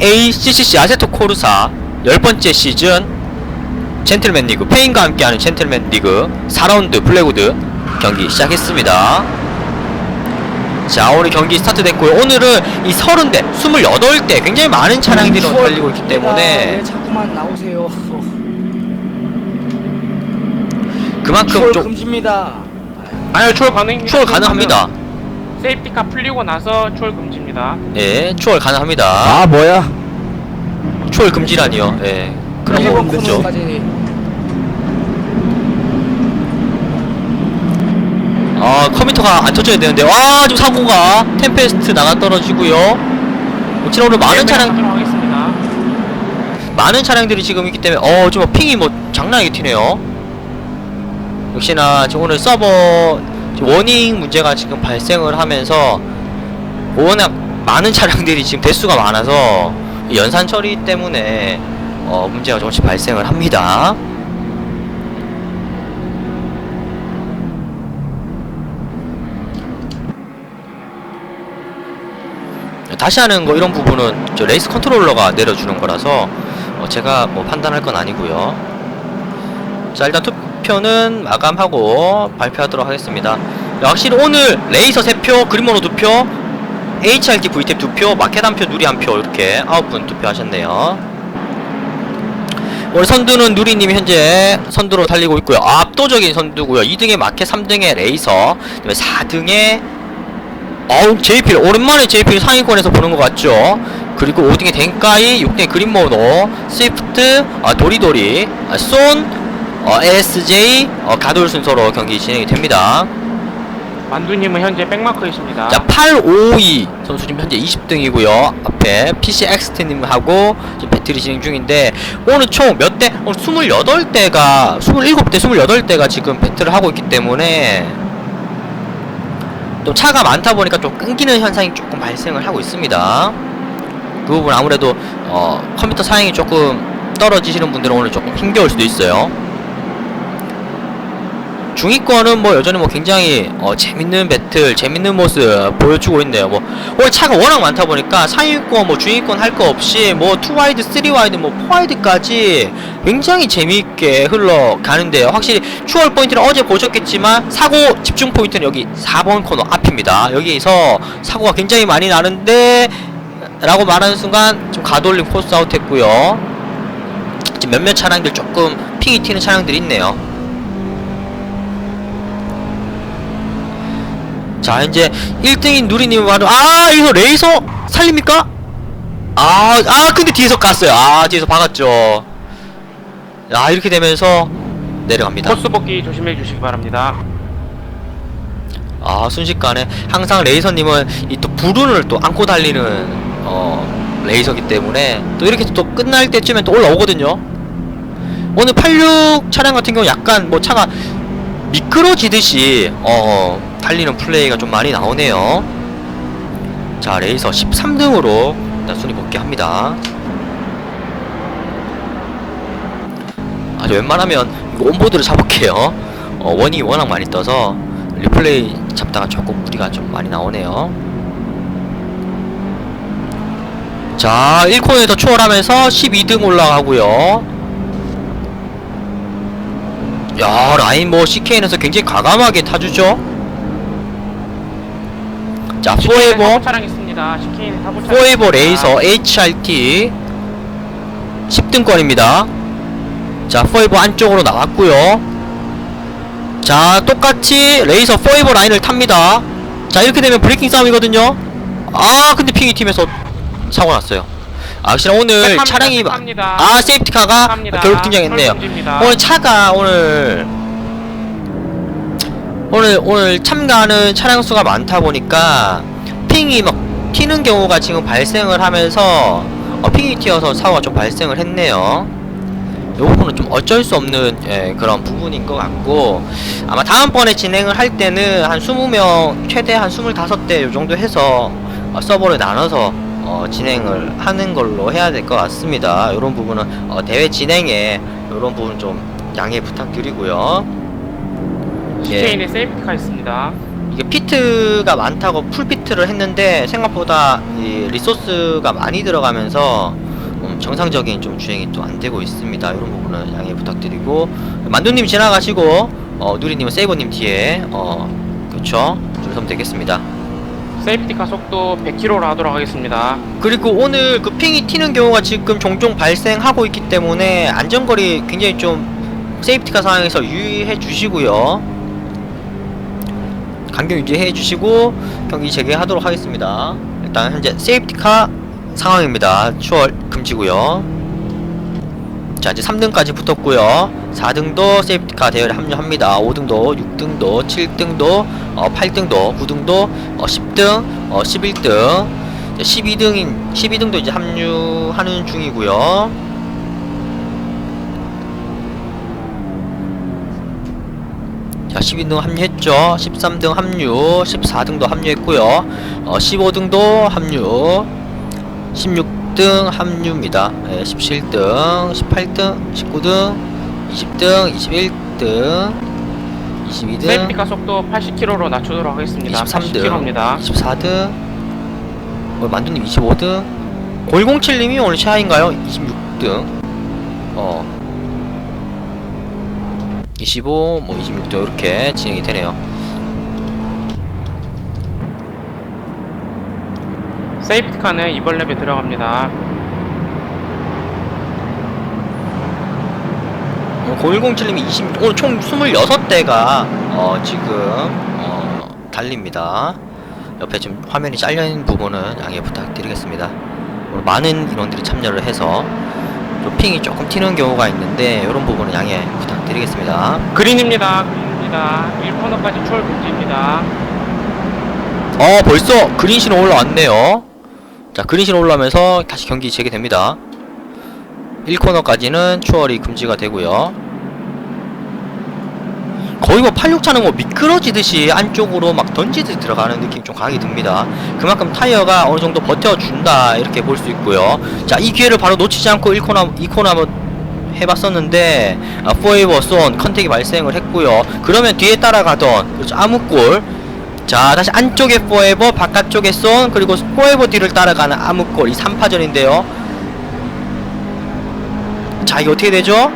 ACCC 아세토 코르사 10번째 시즌 젠틀맨 리그 페인과 함께하는 젠틀맨 리그 4라운드 블랙우드 경기 시작했습니다. 자 오늘 경기 스타트 됐고요. 오늘은 이 30대, 28대 굉장히 많은 차량들이 오늘 달리고 있기 때문에 왜 자꾸만 나오세요. 그만큼 좀 금지입니다. 아니요 추월 가능입니다. 추월 가능합니다. 세이프티카 풀리고 나서 추월 금지입니다. 예, 추월 가능합니다. 아 뭐야? 추월 금지라니요. 예, 그런 거 일본 없죠. 코너까지 아 컴퓨터가 안 터져야 되는데 와 지금 사고가 템페스트 나가 떨어지고요 혹시 오늘 많은 차량 하도록 하겠습니다. 많은 차량들이 지금 있기 때문에 어 지금 핑이 뭐 장난하게 튀네요 역시나 지금 오늘 서버 지금 워닝 문제가 지금 발생을 하면서 워낙 많은 차량들이 지금 대수가 많아서 이 연산 처리 때문에 어 문제가 조금씩 발생을 합니다 다시 하는 거 이런 부분은 저 레이스 컨트롤러가 내려주는 거라서 어, 제가 뭐 판단할 건 아니고요. 자 일단 투 표는 마감하고 발표하도록 하겠습니다. 확실히 오늘 레이서 3표, 그린모노 2표, HRT VTEP 2표, 마켓 1표, 누리 1표 이렇게 9분 투표하셨네요. 오늘 선두는 누리님이 현재 선두로 달리고 있고요. 압도적인 선두고요. 2등에 마켓, 3등에 레이서, 그다음에 4등에 어우 JPL 오랜만에 JPL 상위권에서 보는 것 같죠 그리고 5등에 덴카이 6등에 그린모노 스위프트 아, 도리도리 아, 쏜 어, ASJ 어, 가돌 순서로 경기 진행이 됩니다 만두님은 현재 백마크이십니다. 자 852 선수 지금 현재 20등이고요 앞에 PCXT님하고 지금 배틀이 진행 중인데 오늘 총 몇 대? 오늘 28대가 27대 28대가 지금 배틀을 하고 있기 때문에 또 차가 많다 보니까 좀 끊기는 현상이 조금 발생을 하고 있습니다. 그 부분 아무래도 어, 컴퓨터 사양이 조금 떨어지시는 분들은 오늘 조금 힘겨울 수도 있어요. 중위권은 뭐 여전히 뭐 굉장히 어, 재밌는 배틀, 재밌는 모습 보여주고 있네요. 뭐 차가 워낙 많다 보니까 상위권, 뭐 중위권 할 거 없이 뭐 2와이드, 3와이드, 뭐 4와이드까지 굉장히 재미있게 흘러가는데요. 확실히 추월 포인트는 어제 보셨겠지만 사고 집중 포인트는 여기 4번 코너 앞입니다. 여기서 사고가 굉장히 많이 나는데 라고 말하는 순간 좀 가돌림 코스 아웃 했고요. 몇몇 차량들 조금 핑이 튀는 차량들이 있네요. 자 이제 1등인 누리님 바로 아 이거 레이서 살립니까? 아, 아 근데 뒤에서 갔어요 아 뒤에서 박았죠 아 이렇게 되면서 내려갑니다 코스 복귀 조심해 주시기 바랍니다. 아 순식간에 항상 레이서님은 이 또 불운을 또 안고 달리는 어 레이서기 때문에 또 이렇게 또 끝날 때쯤엔 또 올라오거든요 오늘 86 차량 같은 경우 약간 뭐 차가 미끄러지듯이 어 달리는 플레이가 좀 많이 나오네요. 자 레이서 13등으로 일단 순위 복귀합니다. 아주 웬만하면 온보드를 잡을게요. 어 원이 워낙 많이 떠서 리플레이 잡다가 조금 무리가 좀 많이 나오네요. 자 1코너에서 추월하면서 12등 올라가고요. 야 라인 뭐 CKN에서 굉장히 과감하게 타주죠 자 포에버 차량 있습니다. 차량. 포에버. 레이서 HRT 10등권입니다. 자, 포에버 안쪽으로 나왔고요. 자, 똑같이 레이서 포에버 라인을 탑니다. 자, 이렇게 되면 브레이킹 싸움이거든요. 아, 근데 핑이 팀에서 사고 났어요. 아, 확실히 오늘 네, 차량이. 아, 세이프티카가 탑니다. 결국 등장했네요. 오늘 차가 오늘 오늘 오늘 참가하는 차량 수가 많다 보니까 핑이 막 튀는 경우가 지금 발생을 하면서 어, 핑이 튀어서 사고가 좀 발생을 했네요. 이 부분은 좀 어쩔 수 없는 예, 그런 부분인 것 같고 아마 다음번에 진행을 할 때는 한 20명 최대 한 25대 요 정도 해서 어, 서버를 나눠서 어, 진행을 하는 걸로 해야 될 것 같습니다. 이런 부분은 어, 대회 진행에 이런 부분 좀 양해 부탁드리고요. 예. 시케인에 세이프티카 있습니다. 이게 피트가 많다고 풀 피트를 했는데 생각보다 이 리소스가 많이 들어가면서 음, 정상적인 좀 주행이 또 안 되고 있습니다. 이런 부분은 양해 부탁드리고 만두님 지나가시고 어, 누리님은 세이버님 뒤에 어 그렇죠 줄 서면 되겠습니다. 세이프티카 속도 100km로 하도록 하겠습니다. 그리고 오늘 그 핑이 튀는 경우가 지금 종종 발생하고 있기 때문에 안전거리 굉장히 좀 세이프티카 상황에서 유의해 주시고요. 간격 유지해 주시고 경기 재개하도록 하겠습니다. 일단 현재 세이프티카 상황입니다. 추월 금지고요. 자 이제 3등까지 붙었고요 4등도 세이프티카 대열에 합류합니다 5등도 6등도 7등도 어, 8등도 9등도 어, 10등 어, 11등 12등인 12등도 이제 합류하는 중이고요 자 12등 합류했죠 13등 합류 14등도 합류했고요 어, 15등도 합류 16등 합류입니다. 예, 17등, 18등, 19등, 20등, 21등, 22등, 세이프티카 속도 80km로 낮추도록 하겠습니다. 23등, 80km입니다. 24등, 어, 만두님 25등, 007님이 오늘 차인가요? 26등, 어, 25, 뭐 26등 이렇게 진행이 되네요. 세이프티카는 이번 랩에 들어갑니다. 어, 0107님이 20, 오늘 총 26대가 어, 지금 어, 달립니다. 옆에 지금 화면이 잘려있는 부분은 양해 부탁드리겠습니다. 오늘 많은 인원들이 참여를 해서 좀 핑이 조금 튀는 경우가 있는데 이런 부분은 양해 부탁드 리겠습니다. 그린입니다. 그린입니다. 1코너까지 추월 금지입니다. 어 벌써 그린 신호 올라왔네요. 자 그린 신호 올라오면서 다시 경기 재개됩니다. 1코너까지는 추월이 금지가 되고요. 거의 뭐 86차는 뭐 미끄러지듯이 안쪽으로 막 던지듯이 들어가는 느낌이 좀 강하게 듭니다. 그만큼 타이어가 어느 정도 버텨준다 이렇게 볼 수 있고요. 자 이 기회를 바로 놓치지 않고 1코너 2코너 한번 해봤었는데 아, 포에버 쏜 컨택이 발생을 했고요. 그러면 뒤에 따라가던 그렇죠 아무골 자 다시 안쪽에 포에버 바깥쪽에 쏜 그리고 포에버 뒤를 따라가는 아무골 이 3파전인데요 자 이게 어떻게 되죠?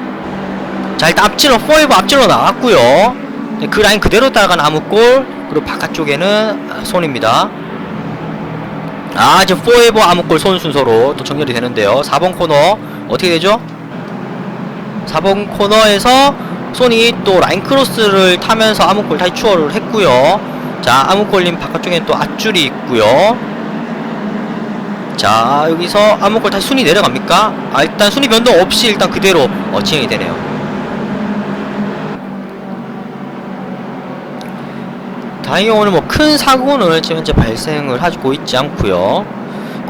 자 일단 앞질러 포에버 앞질러 나왔고요 네, 그 라인 그대로 따라가는 아무골 그리고 바깥쪽에는 아, 손입니다 아 지금 포에버 아무골 손 순서로 또 정렬이 되는데요 4번 코너 어떻게 되죠? 4번 코너에서 손이 또 라인 크로스를 타면서 아무골 다시 추월을 했고요. 자 아무골님 바깥쪽엔 또 앞줄이 있고요. 자 여기서 아무골 다시 순위 내려갑니까? 아 일단 순위 변동 없이 일단 그대로 어, 진행이 되네요. 다행히 오늘 뭐 큰 사고는 지금 현재 발생을 하고 있지 않고요.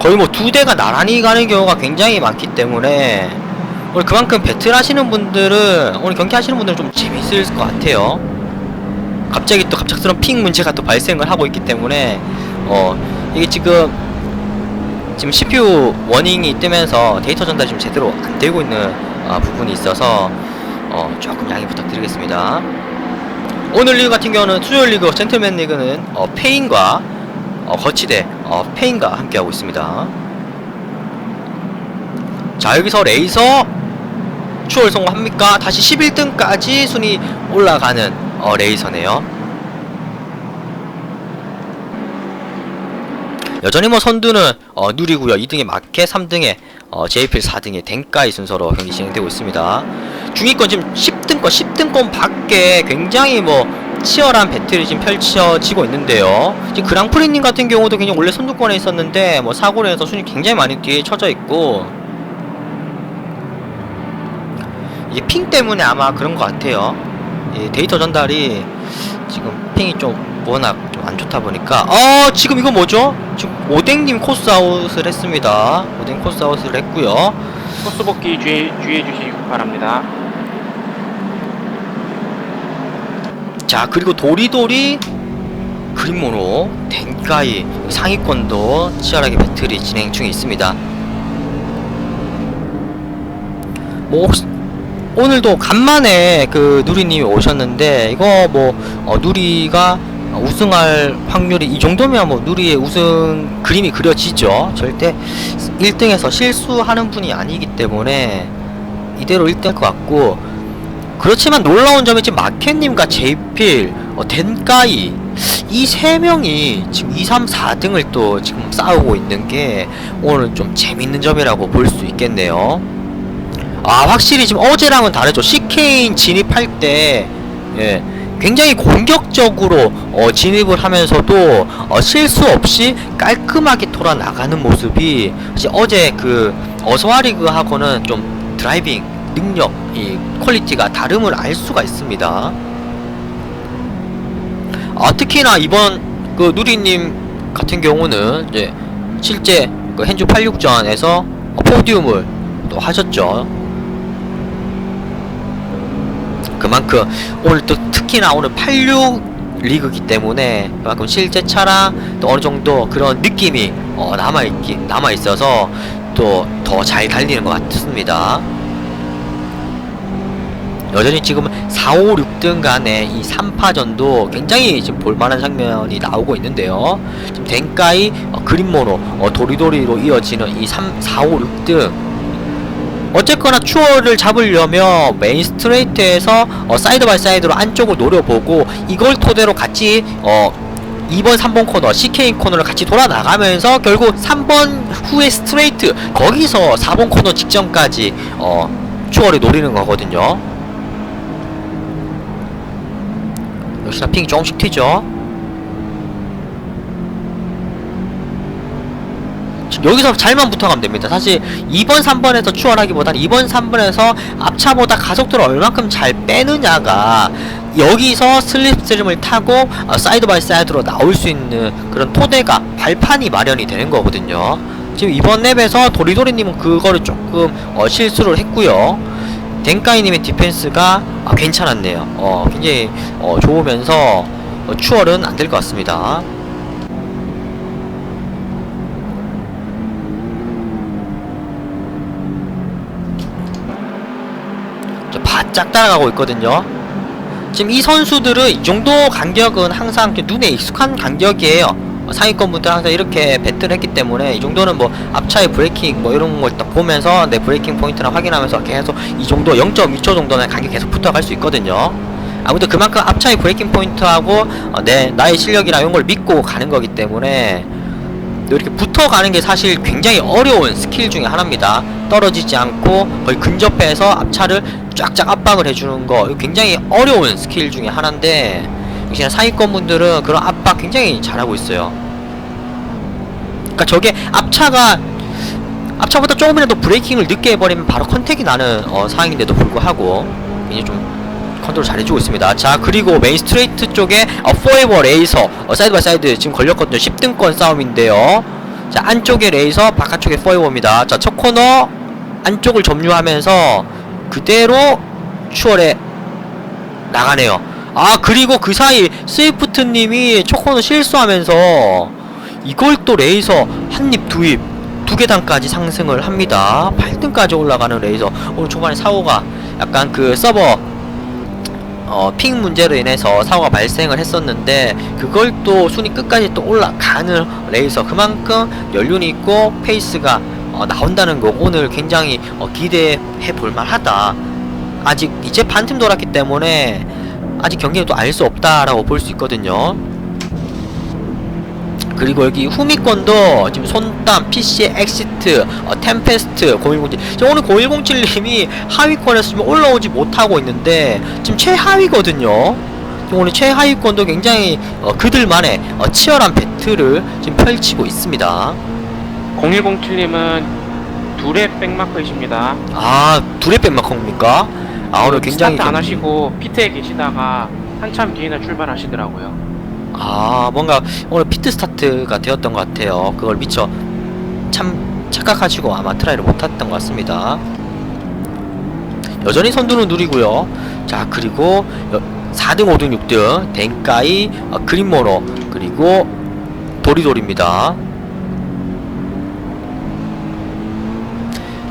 거의 뭐 두 대가 나란히 가는 경우가 굉장히 많기 때문에 오늘 그만큼 배틀 하시는 분들은 오늘 경기 하시는 분들은 좀 재밌을 것 같아요 갑자기 또 갑작스러운 핑 문제가 또 발생을 하고 있기 때문에 어 이게 지금 지금 CPU 워닝이 뜨면서 데이터 전달이 좀 제대로 안 되고 있는 아, 부분이 있어서 어 조금 양해 부탁드리겠습니다. 오늘 리그 같은 경우는 수요일 리그 젠틀맨 리그는 어, 페인과 어, 거치대 어, 페인과 함께하고 있습니다. 자 여기서 레이서 추월 성공합니까? 다시 11등까지 순위 올라가는 어, 레이서네요. 여전히 뭐 선두는 어, 누리고요. 2등에 마켓, 3등에 어, 제이필 4등에 댕까이 순서로 경기 진행되고 있습니다. 중위권 지금 10등권, 10등권 밖에 굉장히 뭐 치열한 배틀이 지금 펼쳐지고 있는데요. 지금 그랑프리님 같은 경우도 그냥 원래 선두권에 있었는데 뭐 사고로 해서 순위 굉장히 많이 뒤에 쳐져 있고 이게 핑 때문에 아마 그런 것 같아요. 이 데이터 전달이 지금 핑이 좀 워낙 좀 안 좋다 보니까 어 지금 이거 뭐죠? 지금 오뎅님 코스 아웃을 했습니다. 오뎅 코스 아웃을 했고요. 코스 복귀 주의, 주의해 주시기 바랍니다. 자 그리고 도리도리 그린모노 덴카이 상위권도 치열하게 배틀이 진행 중에 있습니다. 뭐 혹시 오늘도 간만에 그 누리님이 오셨는데 이거 뭐 어, 누리가 어, 우승할 확률이 이 정도면 뭐 누리의 우승 그림이 그려지죠. 절대 1등에서 실수하는 분이 아니기 때문에 이대로 1등할 것 같고 그렇지만 놀라운 점이 지금 마켓님과 제이필, 어, 덴까이 이 세 명이 지금 2, 3, 4등을 또 지금 싸우고 있는 게 오늘 좀 재밌는 점이라고 볼 수 있겠네요. 아 확실히 지금 어제랑은 다르죠. CK인 진입할 때 예, 굉장히 공격적으로 어, 진입을 하면서도 어, 실수 없이 깔끔하게 돌아 나가는 모습이 어제 그 어서와리그하고는 좀 드라이빙 능력 이 퀄리티가 다름을 알 수가 있습니다. 아 특히나 이번 그 누리님 같은 경우는 이제 실제 그 hen주 86전에서 포디움을 또 하셨죠. 그만큼 오늘 또 특히나 오늘 86 리그이기 때문에 그만큼 실제 차랑 또 어느 정도 그런 느낌이 어, 남아 있기 남아 있어서 또 더 잘 달리는 것 같습니다. 여전히 지금 4, 5, 6등 간의 이 3파전도 굉장히 지금 볼만한 장면이 나오고 있는데요. 지금 덴카이, 어, 그린모노, 어, 도리도리로 이어지는 이 3, 4, 5, 6등. 어쨌거나 추월을 잡으려면 메인 스트레이트에서 어, 사이드 바이 사이드로 안쪽을 노려보고 이걸 토대로 같이 어, 2번, 3번 코너, CK 코너를 같이 돌아 나가면서 결국 3번 후에 스트레이트 거기서 4번 코너 직전까지 어, 추월을 노리는 거거든요. 역시나 핑이 조금씩 튀죠. 지금 여기서 잘만 붙어가면 됩니다. 사실 2번, 3번에서 추월하기보다는 2번, 3번에서 앞차보다 가속도를 얼만큼 잘 빼느냐가 여기서 슬립스트림을 타고 어, 사이드 바이 사이드로 나올 수 있는 그런 토대가 발판이 마련이 되는 거거든요. 지금 이번 랩에서 도리도리님은 그거를 조금 어, 실수를 했고요. 덴카이님의 디펜스가 아, 괜찮았네요. 어, 굉장히 어, 좋으면서 어, 추월은 안 될 것 같습니다. 저 바짝 따라가고 있거든요. 지금 이 선수들은 이 정도 간격은 항상 좀 눈에 익숙한 간격이에요. 어, 상위권 분들 항상 이렇게 배틀을 했기 때문에 이 정도는 뭐 앞차의 브레이킹 뭐 이런 걸 딱 보면서 내 브레이킹 포인트나 확인하면서 계속 이 정도 0.2초 정도는 간격 계속 붙어갈 수 있거든요. 아무튼 그만큼 앞차의 브레이킹 포인트하고 어, 내 나의 실력이나 이런 걸 믿고 가는 거기 때문에 이렇게 붙어가는 게 사실 굉장히 어려운 스킬 중에 하나입니다. 떨어지지 않고 거의 근접해서 앞차를 쫙쫙 압박을 해주는 거 굉장히 어려운 스킬 중에 하나인데 역시나 상위권 분들은 그런 압박 굉장히 잘하고 있어요. 그러니까 저게 앞차가 앞차보다 조금이라도 브레이킹을 늦게 해버리면 바로 컨택이 나는 어, 상황인데도 불구하고 굉장히 좀 컨트롤 잘해주고 있습니다. 자 그리고 메인 스트레이트 쪽에 어, 포에버 레이서 어, 사이드 바이 사이드 지금 걸렸거든요. 10등권 싸움인데요. 자 안쪽에 레이서 바깥쪽에 포에버입니다. 자첫 코너 안쪽을 점유하면서 그대로 추월에 나가네요. 아 그리고 그 사이 스위프트님이 첫 코너 실수하면서 이걸 또 레이서 한입 두입 두 계단까지 상승을 합니다. 8등까지 올라가는 레이서 오늘 초반에 사고가 약간 그 서버 어, 핑 문제로 인해서 사고가 발생을 했었는데 그걸 또 순위 끝까지 또 올라가는 레이서 그만큼 연륜이 있고 페이스가 어, 나온다는 거 오늘 굉장히 어, 기대해 볼 만 하다. 아직 이제 반팀 돌았기 때문에 아직 경기는 또 알 수 없다라고 볼 수 있거든요 그리고 여기 후미권도 지금 손땀, PC, 엑시트, 어, 템페스트, 0107 지금 오늘 0107님이 하위권에서 지금 올라오지 못하고 있는데 지금 최하위거든요 지금 오늘 최하위권도 굉장히 어, 그들만의 어, 치열한 배틀을 지금 펼치고 있습니다 0107님은 둘의 백마크이십니다. 아 둘의 뺀마커입니까? 아 오늘 굉장히 스타트 안 좀- 하시고 피트에 계시다가 한참 뒤에나 출발하시더라고요. 아 뭔가 오늘 피트 스타트가 되었던 것 같아요. 그걸 미처 참 착각하시고 아마 트라이를 못했던 것 같습니다. 여전히 선두는 누리고요. 자 그리고 여, 4등 5등 6등 덴카이 어, 그린모노 그리고 도리도리입니다.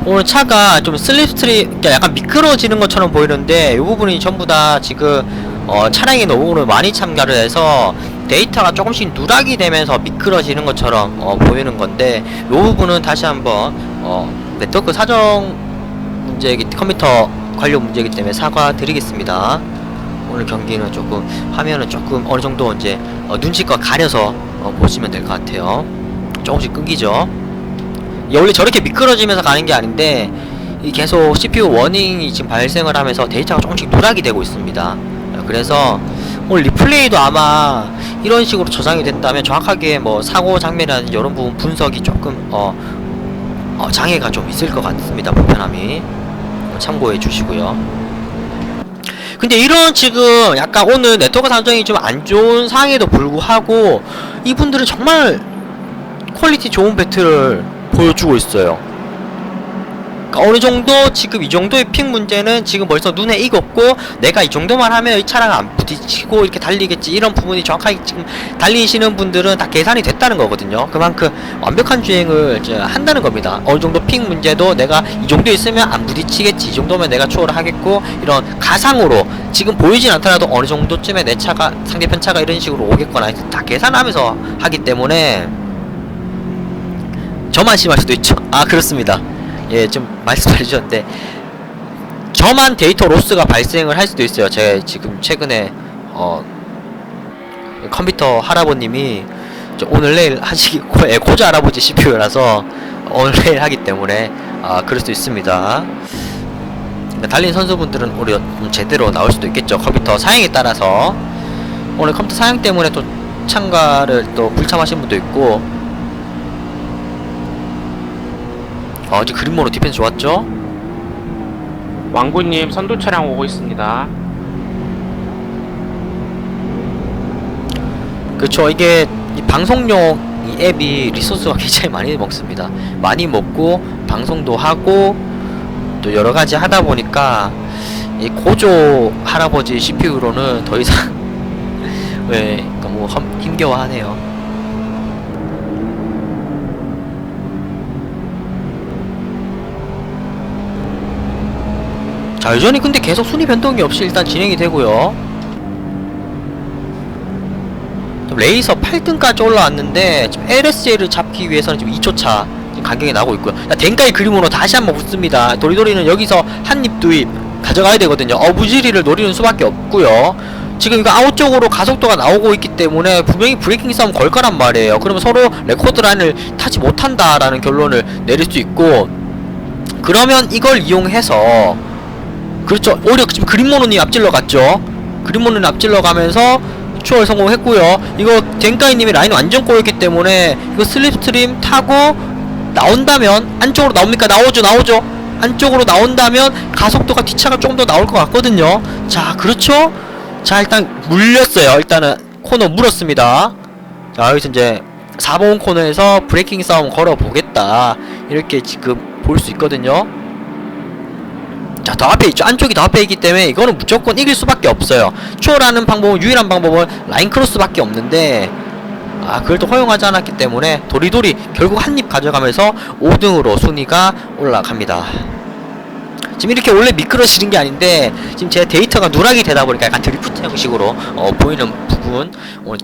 오늘 차가 좀 슬립스트리 그러니까 약간 미끄러지는 것처럼 보이는데 이 부분이 전부 다 지금 어, 차량이 너무 오늘 많이 참가를 해서 데이터가 조금씩 누락이 되면서 미끄러지는 것처럼 어, 보이는 건데 이 부분은 다시 한번 어, 네트워크 사정 문제이기 컴퓨터 관련 문제이기 때문에 사과드리겠습니다. 오늘 경기는 조금 화면은 조금 어느 정도 이제 어, 눈치껏 가려서 어, 보시면 될 것 같아요. 조금씩 끊기죠. 이게 원래 저렇게 미끄러지면서 가는 게 아닌데 이 계속 CPU 워닝이 지금 발생을 하면서 데이터가 조금씩 누락이 되고 있습니다. 어, 그래서 오늘 리플레이도 아마 이런 식으로 저장이 됐다면 정확하게 뭐 사고 장면이라든지 이런 부분 분석이 조금 어, 어, 장애가 좀 있을 것 같습니다. 불편함이 어, 참고해 주시고요. 근데 이런 지금 약간 오늘 네트워크 사정이 좀 안 좋은 상황에도 불구하고 이분들은 정말 퀄리티 좋은 배틀을 보여주고 있어요. 어느 정도 지금 이 정도의 픽 문제는 지금 벌써 눈에 익었고 내가 이 정도만 하면 이 차랑 안 부딪히고 이렇게 달리겠지 이런 부분이 정확하게 지금 달리시는 분들은 다 계산이 됐다는 거거든요. 그만큼 완벽한 주행을 한다는 겁니다. 어느 정도 픽 문제도 내가 이 정도 있으면 안 부딪히겠지 이 정도면 내가 추월을 하겠고 이런 가상으로 지금 보이진 않더라도 어느 정도쯤에 내 차가 상대편 차가 이런 식으로 오겠거나 다 계산하면서 하기 때문에 저만 심할 수도 있죠. 아 그렇습니다. 예, 좀 말씀 잘 주셨는데 저만 데이터 로스가 발생을 할 수도 있어요. 제가 지금 최근에 어 컴퓨터 할아버님이 저 오늘 내일 하시기 고, 예, 고자 할아버지 CPU라서 오늘 내일 하기 때문에 아 그럴 수도 있습니다. 달린 선수분들은 오히려 좀 제대로 나올 수도 있겠죠. 컴퓨터 사양에 따라서 오늘 컴퓨터 사양 때문에 또 참가를 또 불참하신 분도 있고 아, 어제 그림모로 디펜스 좋았죠? 왕구님 선두 차량 오고 있습니다. 그렇죠. 이게 이 방송용 이 앱이 리소스가 굉장히 많이 먹습니다. 많이 먹고 방송도 하고 또 여러 가지 하다 보니까 이 고조 할아버지 CPU로는 더 이상 왜 너무 험- 힘겨워하네요. 자 여전히 근데 계속 순위 변동이 없이 일단 진행이 되고요. 좀 레이서 8등까지 올라왔는데 지금 LSJ를 잡기 위해서는 지금 2초 차 지금 간격이 나고 있고요. 자, 덴카이 그림으로 다시 한번 붙습니다. 도리도리는 여기서 한입 두입 가져가야 되거든요. 어부지리를 노리는 수밖에 없고요. 지금 이거 아웃 쪽으로 가속도가 나오고 있기 때문에 분명히 브레이킹 싸움 걸 거란 말이에요. 그러면 서로 레코드 라인을 타지 못한다라는 결론을 내릴 수 있고 그러면 이걸 이용해서 그렇죠. 오히려 지금 그린모노님 앞질러 갔죠. 그린모노님 앞질러 가면서 추월 성공했고요. 이거 덴카이님이 라인 완전 꼬였기 때문에 이거 슬립스트림 타고 나온다면 안쪽으로 나옵니까? 나오죠, 나오죠. 안쪽으로 나온다면 가속도가 뒷차가 조금 더 나올 것 같거든요. 자, 그렇죠. 자, 일단 물렸어요. 일단은 코너 물었습니다. 자, 여기서 이제 4번 코너에서 브레이킹 싸움 걸어 보겠다. 이렇게 지금 볼 수 있거든요. 자, 더 앞에 있죠. 안쪽이 더 앞에 있기 때문에 이거는 무조건 이길 수밖에 없어요. 추월하는 방법은 유일한 방법은 라인 크로스밖에 없는데 아, 그걸 또 허용하지 않았기 때문에 도리도리 결국 한 입 가져가면서 5등으로 순위가 올라갑니다. 지금 이렇게 원래 미끄러지는 게 아닌데 지금 제 데이터가 누락이 되다 보니까 약간 드리프트 형식으로 어, 보이는 부분 오늘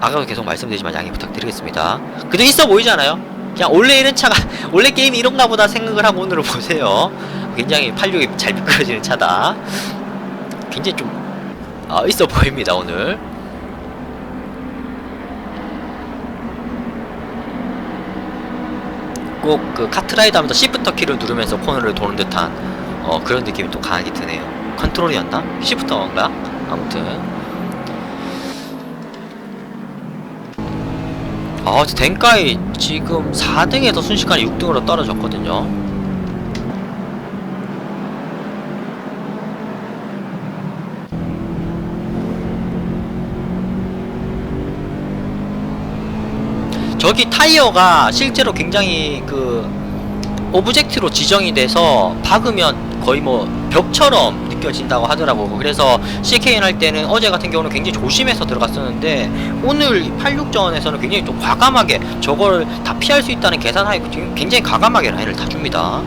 아까도 계속 말씀드리지만 양해 부탁드리겠습니다. 그래도 있어 보이잖아요. 그냥 원래 이런 차가 원래 게임이 이런가 보다 생각을 하고 오늘을 보세요. 굉장히 팔력이 잘 미끄러지는 차다. 굉장히 좀 아, 있어 보입니다 오늘. 꼭 그 카트라이드 하면서 시프터 키를 누르면서 코너를 도는 듯한 어, 그런 느낌이 또 강하게 드네요. 컨트롤이었나? 시프터인가? 아무튼 아, 덴카이 지금 4등에서 순식간에 6등으로 떨어졌거든요. 저기 타이어가 실제로 굉장히 그 오브젝트로 지정이 돼서 박으면 거의 뭐 벽처럼 느껴진다고 하더라고. 그래서 CKN 할 때는 어제 같은 경우는 굉장히 조심해서 들어갔었는데 오늘 86전에서는 굉장히 좀 과감하게 저걸 다 피할 수 있다는 계산하에 굉장히 과감하게 라인을 다 줍니다.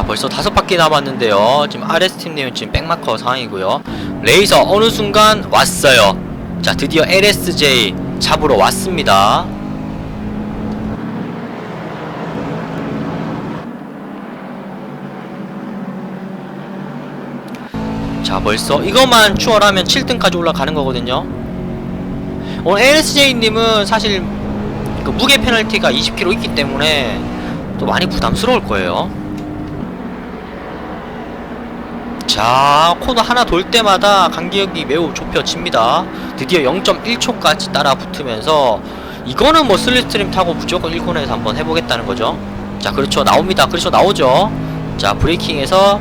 자 벌써 다섯 바퀴 남았는데요. 지금 RS팀님은 지금 백마커 상황이고요. 레이서 어느 순간 왔어요. 자 드디어 LSJ 잡으러 왔습니다. 자 벌써 이것만 추월하면 7등까지 올라가는 거거든요. 오늘 LSJ님은 사실 그 무게 페널티가 20kg 있기 때문에 또 많이 부담스러울 거예요 자 코너 하나 돌 때마다 간격이 매우 좁혀집니다. 드디어 0.1초까지 따라 붙으면서 이거는 뭐 슬립스트림 타고 무조건 1코너에서 한번 해보겠다는 거죠. 자 그렇죠. 나옵니다. 그렇죠 나오죠. 자 브레이킹에서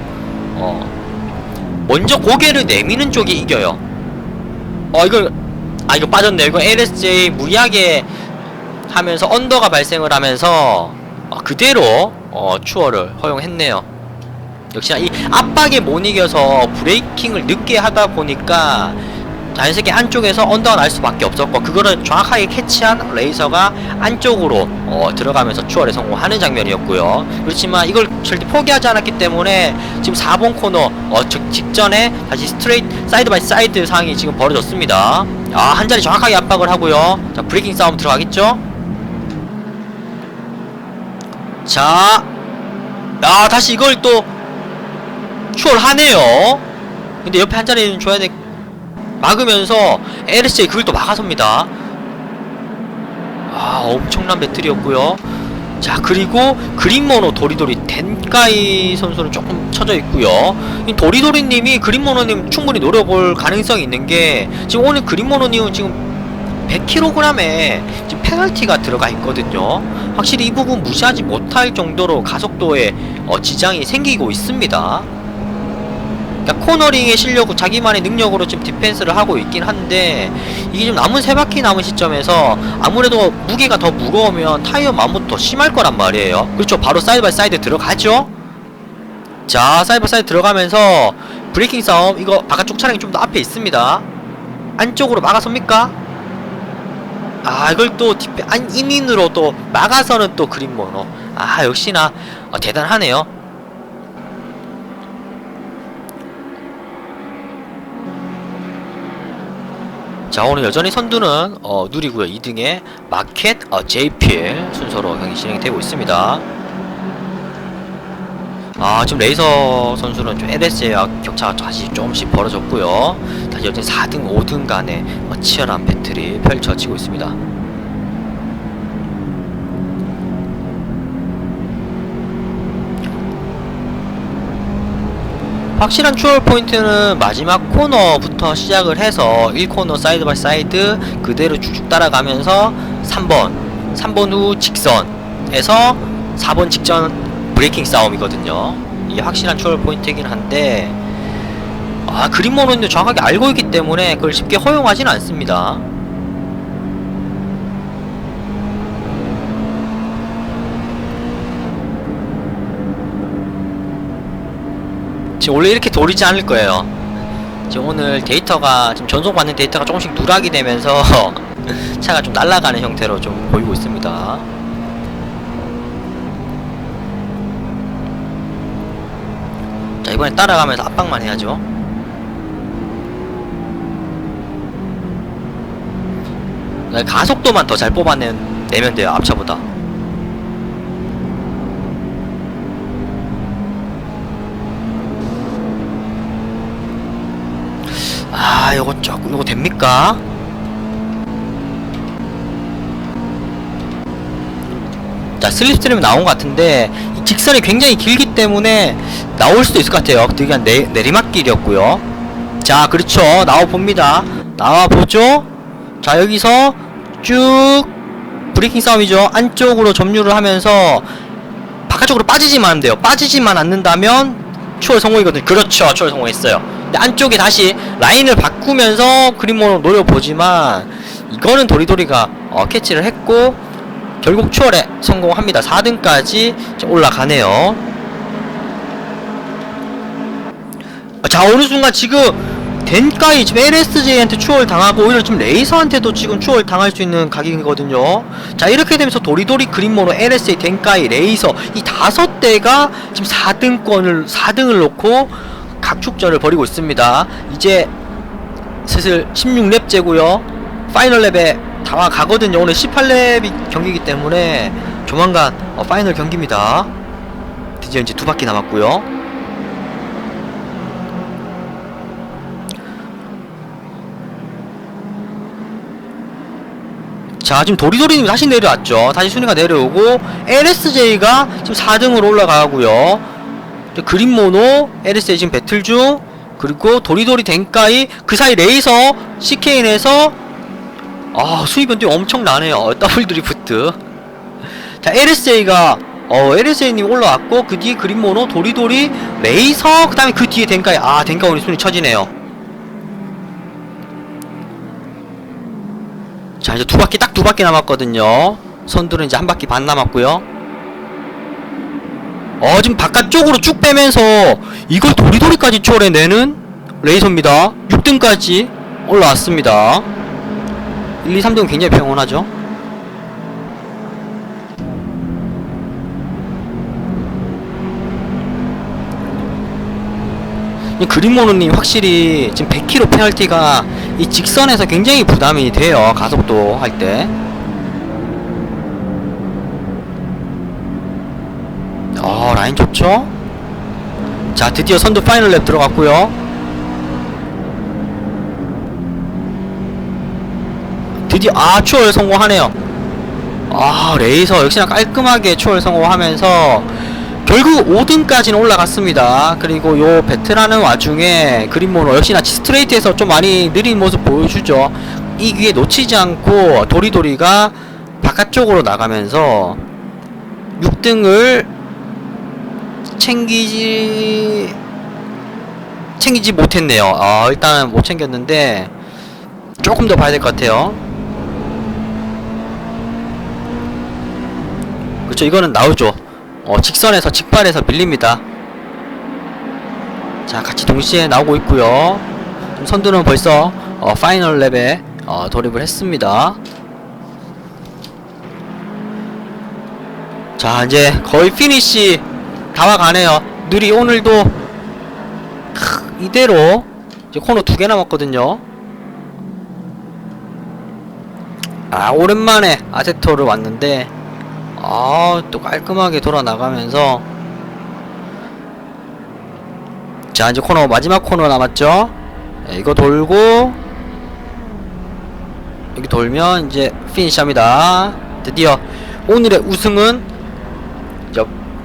어 먼저 고개를 내미는 쪽이 이겨요. 어 이거 아 이거 빠졌네. 이거 LSJ 무리하게 하면서 언더가 발생을 하면서 어, 그대로 어, 추월을 허용했네요. 역시나 이 압박에 못 이겨서 브레이킹을 늦게 하다 보니까 자연스럽게 안쪽에서 언더가 날 수밖에 없었고 그거를 정확하게 캐치한 레이서가 안쪽으로 어, 들어가면서 추월에 성공하는 장면이었고요. 그렇지만 이걸 절대 포기하지 않았기 때문에 지금 4번 코너 어, 즉 직전에 다시 스트레이트 사이드 바이 사이드 상황이 지금 벌어졌습니다. 아 한자리 정확하게 압박을 하고요. 자 브레이킹 싸움 들어가겠죠? 자, 아 다시 이걸 또 추월하네요. 근데 옆에 한 자리는 줘야 돼. 막으면서 LSJ 그걸 또 막아섭니다. 아 엄청난 배틀이었고요. 자 그리고 그린모노 도리도리 덴카이 선수는 조금 쳐져 있고요. 이 도리도리님이 그린모노님 충분히 노려볼 가능성이 있는 게 지금 오늘 그린모노님은 지금 100kg에 지금 페널티가 들어가 있거든요. 확실히 이 부분 무시하지 못할 정도로 가속도에 어, 지장이 생기고 있습니다. 그러니까 코너링의 실력, 자기만의 능력으로 지금 디펜스를 하고 있긴 한데 이게 좀 남은 세 바퀴 남은 시점에서 아무래도 무게가 더 무거우면 타이어 마모도 더 심할 거란 말이에요. 그렇죠. 바로 사이드 바이 사이드 들어가죠. 자, 사이드 바이 사이드 들어가면서 브레이킹 싸움 이거 바깥쪽 차량이 좀 더 앞에 있습니다. 안쪽으로 막아섭니까? 아 이걸 또 뒷배 안 인인으로 또 막아서는 또 그린 모노 아 역시나 어, 대단하네요 자 오늘 여전히 선두는 어, 누리고요. 2등에 마켓 어, JPL 순서로 경기 진행이 되고 있습니다. 아 지금 레이서 선수는 좀 LSJ와 격차가 다시 조금씩 벌어졌고요. 다시 여전히 4등 5등 간의 어, 치열한 배틀이 펼쳐지고 있습니다 확실한 추월 포인트는 마지막 코너부터 시작을 해서 1코너 사이드 바이 사이드 그대로 쭉쭉 따라가면서 3번 3번 후 직선에서 4번 직전 브레이킹 싸움이거든요. 이게 확실한 추월 포인트이긴 한데 아 그린모노는 정확하게 알고 있기 때문에 그걸 쉽게 허용하진 않습니다 지금 원래 이렇게 돌리지 않을 거예요. 지금 오늘 데이터가 지금 전송받는 데이터가 조금씩 누락이 되면서 차가 좀 날아가는 형태로 좀 보이고 있습니다. 자 이번엔 따라가면서 압박만 해야죠. 네, 가속도만 더 잘 뽑아내면 내면 돼요 앞차보다. 아, 요거 됩니까? 자, 슬립스트림 나온 것 같은데, 이 직선이 굉장히 길기 때문에 나올 수도 있을 것 같아요. 되게 한 내, 내리막길이었고요. 자, 그렇죠. 나와봅니다. 나와보죠. 자, 여기서 쭉 브레이킹 싸움이죠. 안쪽으로 점유를 하면서 바깥쪽으로 빠지지만 하면 돼요. 빠지지만 않는다면 추월 성공이거든요. 그렇죠. 추월 성공했어요. 안쪽에 다시 라인을 바꾸면서 그린모로 노려보지만 이거는 도리도리가 어, 캐치를 했고 결국 추월에 성공합니다. 4등까지 올라가네요. 자 어느 순간 지금 덴까이 지금 LSJ한테 추월 당하고 오히려 지금 레이서한테도 지금 추월 당할 수 있는 가격이거든요. 자 이렇게 되면서 도리도리 그린모노 LSJ 덴까이 레이서 이 다섯 대가 지금 4등권을 4등을 놓고 각축전을 벌이고 있습니다. 이제 슬슬 16렙째고요. 파이널 랩에 다가가거든요. 오늘 18렙 경기이기 때문에 조만간 어, 파이널 경기입니다. 드디어 이제 두 바퀴 남았고요. 자 지금 도리도리님 다시 내려왔죠 다시 순위가 내려오고 LSJ가 지금 4등으로 올라가고요 그린 모노 LSJ 지금 배틀 중 그리고 도리도리 덴까이 그 사이 레이서 CKN에서 아 수입 변동이 엄청 나네요. 더블 드리프트. 자 LSJ가 어 LSJ님 올라왔고 그 뒤에 그린 모노 도리도리 레이서 그 다음에 그 뒤에 덴까이. 아 덴까이 오늘 순위 처지네요. 자 이제 두 바퀴 딱 두 바퀴 남았거든요. 선두는 이제 한 바퀴 반 남았고요 어 지금 바깥쪽으로 쭉 빼면서 이걸 도리도리까지 추월해내는 레이서입니다. 6등까지 올라왔습니다. 1, 2, 3등은 굉장히 평온하죠? 이 그린모노님 확실히 지금 100km 페널티가 이 직선에서 굉장히 부담이 돼요. 가속도 할 때. 어 라인 좋죠? 자 드디어 선두 파이널 랩 들어갔고요. 드디어 아 추월 성공하네요. 아 레이서 역시나 깔끔하게 추월 성공하면서 결국 5등까지는 올라갔습니다. 그리고 요 배틀하는 와중에 그린모노 역시나 스트레이트에서 좀 많이 느린 모습 보여주죠. 이 기회 놓치지 않고 도리도리가 바깥쪽으로 나가면서 6등을 챙기지 챙기지 못했네요. 아 일단은 못 챙겼는데 조금 더 봐야 될 것 같아요. 그렇죠. 이거는 나오죠. 어, 직선에서 직발에서 밀립니다. 자, 같이 동시에 나오고 있고요. 선두는 벌써 어, 파이널 랩에 어, 돌입을 했습니다. 자, 이제 거의 피니시 다 와가네요. 느리 오늘도 크, 이대로 이제 코너 두 개 남았거든요. 아, 오랜만에 아세토를 왔는데 아, 또 깔끔하게 돌아 나가면서 자, 이제 코너 마지막 코너 남았죠? 네, 이거 돌고 여기 돌면 이제 피니시합니다. 드디어 오늘의 우승은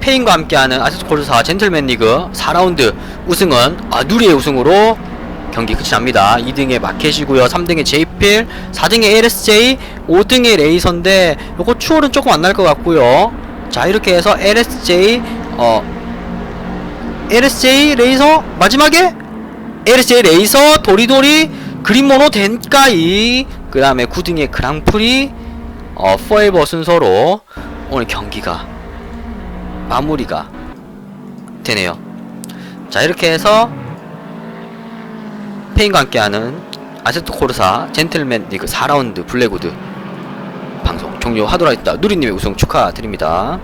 저 페인과 함께하는 아세스 코르사 젠틀맨 리그 4라운드 우승은 아, 누리의 우승으로 경기 끝이 납니다. 2등에 마켓이고요. 3등에 제이필, 4등에 LSJ, 5등에 레이서인데 요거 추월은 조금 안 날 것 같고요. 자 이렇게 해서 LSJ 어 LSJ 레이서 마지막에 LSJ 레이서 도리도리 그린모노 덴까이 그 다음에 9등의 그랑프리 어 포에버 순서로 오늘 경기가 마무리가 되네요. 자 이렇게 해서 페인과 함께하는 아세트 코르사 젠틀맨 리그 4라운드 블랙우드 방송 종료하도록 하겠습니다. 누리님의 우승 축하드립니다.